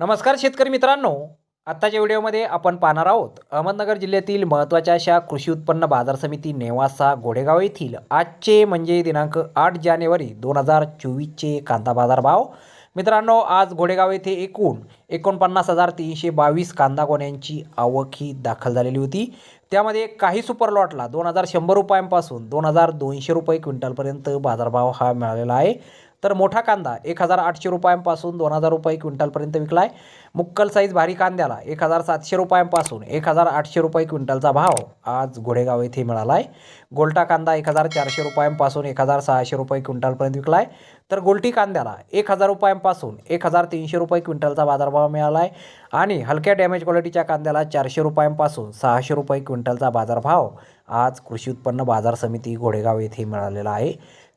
नमस्कार शेतकरी मित्रांनो. आत्ताच्या व्हिडिओमध्ये आपण पाहणार आहोत अहमदनगर जिल्ह्यातील महत्त्वाच्या अशा कृषी उत्पन्न बाजार समिती नेवासा गोडेगाव येथील आजचे म्हणजे दिनांक आठ जानेवारी दोन हजार चोवीसचे कांदा बाजार भाव मित्रांनो आज घोडेगाव येथे एकूण एकोणपन्नास हजार तीनशे बावीस कांदा गोण्यांची आवक ही दाखल झालेली होती. त्यामध्ये काही सुपर लॉटला दोन हजार शंभर रुपयांपासून दोन हजार दोनशे रुपये क्विंटलपर्यंत बाजारभाव हा मिळालेला आहे. तर मोठा कांदा एक हजार आठशे रुपयांपासून दोन हजार रुपये क्विंटलपर्यंत विकला आहे मुक्कल साईज भारी कांद्याला एक हजार सातशे रुपयांपासून एक हजार आठशे रुपये क्विंटलचा भाव आज घोडेगाव येथे मिळाला आहे गोलटा कांदा एक हजार चारशे रुपयांपासून एक हजार सहाशे रुपये क्विंटलपर्यंत विकला आहे तर गोलटी कांद्याला एक हजार रुपयांपासून एक हजार तीनशे रुपये क्विंटलचा बाजारभाव मिळाला आहे आणि हलक्या डॅमेज क्वालिटीच्या कांद्याला चारशे रुपयांपासून सहाशे रुपये क्विंटलचा बाजारभाव आज कृषी उत्पन्न बाजार समिती घोडेगाव येथे मिळालेला आहे.